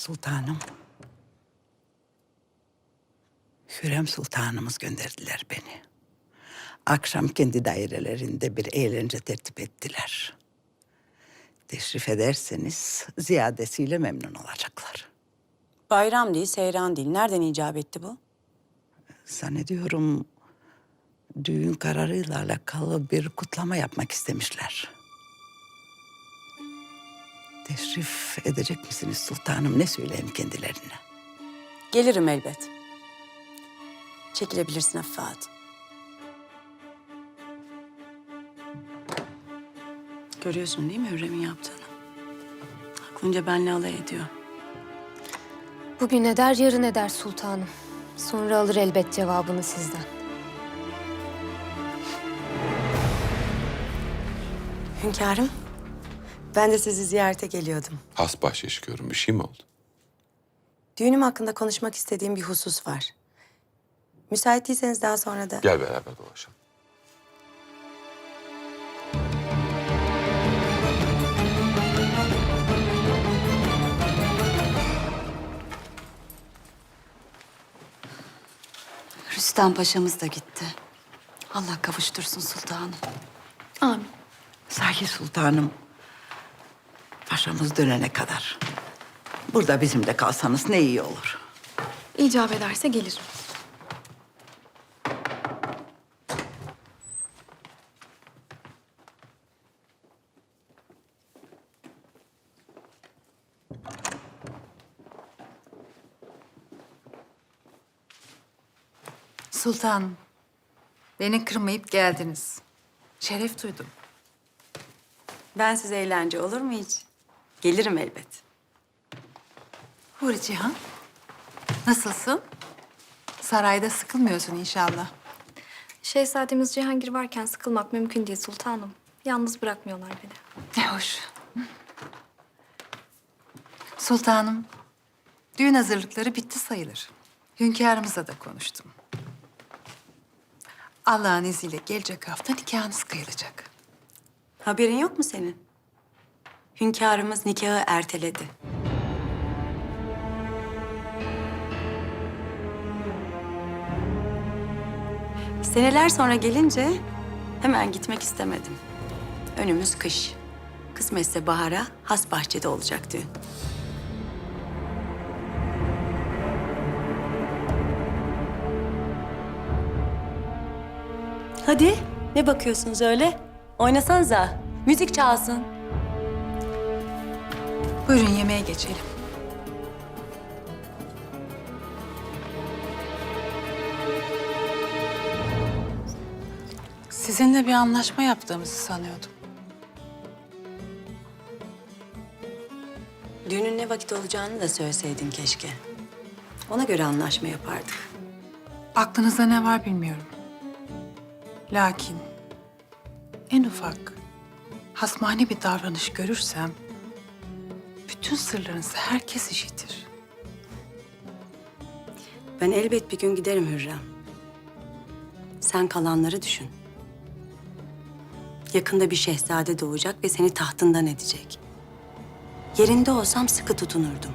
Sultanım. Hürrem Sultanımız gönderdiler beni. Akşam kendi dairelerinde bir eğlence tertip ettiler. Teşrif ederseniz ziyadesiyle memnun olacaklar. Bayram değil, seyran değil. Nereden icap etti bu? Zannediyorum düğün kararıyla alakalı bir kutlama yapmak istemişler. Teşrif edecek misiniz sultanım? Ne söyleyeyim kendilerine? Gelirim elbet. Çekilebilirsin Hatun. Görüyorsun değil mi Hürrem'in yaptığını? Aklınca benle alay ediyor. Bugün eder, yarın eder sultanım. Sonra alır elbet cevabını sizden. Hünkârım, ben de sizi ziyarete geliyordum. Has bahşiş çıkıyorum. Bir şey mi oldu? Düğünüm hakkında konuşmak istediğim bir husus var. Müsait değilseniz daha sonra da... Gel beraber dolaşalım. Rüstem Paşa'mız da gitti. Allah kavuştursun sultanım. Amin. Sahi sultanım. Paşamız dönene kadar. Burada bizimle kalsanız ne iyi olur. İcap ederse gelirim. Sultanım, beni kırmayıp geldiniz. Şeref duydum. Ben size eğlence olur mu hiç? Gelirim elbet. Huri Cihan, nasılsın? Sarayda sıkılmıyorsun inşallah. Şehzademiz Cihangir varken sıkılmak mümkün değil sultanım. Yalnız bırakmıyorlar beni. Ne hoş. Sultanım, düğün hazırlıkları bitti sayılır. Hünkârımızla da konuştum. Allah'ın izniyle gelecek hafta nikahınız kıyılacak. Haberin yok mu senin? Hünkârımız nikahı erteledi. Seneler sonra gelince hemen gitmek istemedim. Önümüz kış. Kısmetse bahara has bahçede olacak düğün. Hadi ne bakıyorsunuz öyle? Oynasanıza. Müzik çalsın. Buyurun yemeğe geçelim. Sizinle bir anlaşma yaptığımızı sanıyordum. Düğünün ne vakit olacağını da söyleseydin keşke. Ona göre anlaşma yapardık. Aklınızda ne var bilmiyorum. Lakin en ufak hasmani bir davranış görürsem bütün sırlarınızı herkes işitir. Ben elbet bir gün giderim Hürrem. Sen kalanları düşün. Yakında bir şehzade doğacak ve seni tahtından edecek. Yerinde olsam sıkı tutunurdum.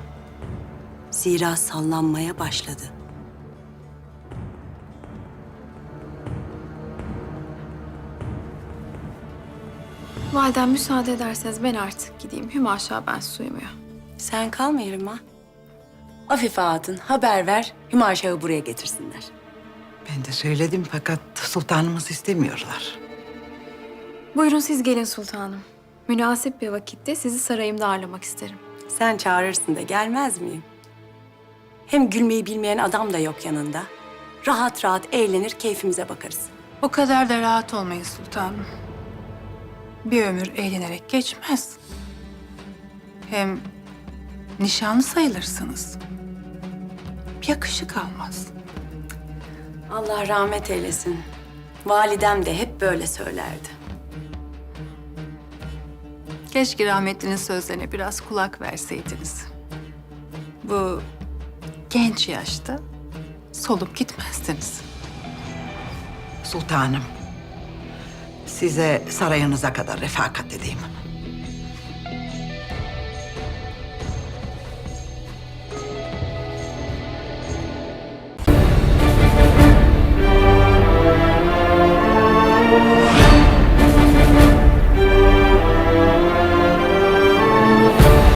Zira sallanmaya başladı. Validem müsaade ederseniz ben artık gideyim. Hümaşa ben suyumuyor. Sen kalma Yerima. Afife Hatun haber ver, Hümaşah'ı buraya getirsinler. Ben de söyledim fakat sultanımız istemiyorlar. Buyurun siz gelin sultanım. Münasip bir vakitte sizi sarayımda ağırlamak isterim. Sen çağırırsın da gelmez miyim? Hem gülmeyi bilmeyen adam da yok yanında. Rahat rahat eğlenir, keyfimize bakarız. O kadar da rahat olmayın sultanım. Bir ömür eğlenerek geçmez. Hem nişanlı sayılırsınız. Yakışık almaz. Allah rahmet eylesin. Validem de hep böyle söylerdi. Keşke rahmetlinin sözlerine biraz kulak verseydiniz. Bu genç yaşta solup gitmezdiniz. Sultanım. Size sarayınıza kadar refakat edeyim.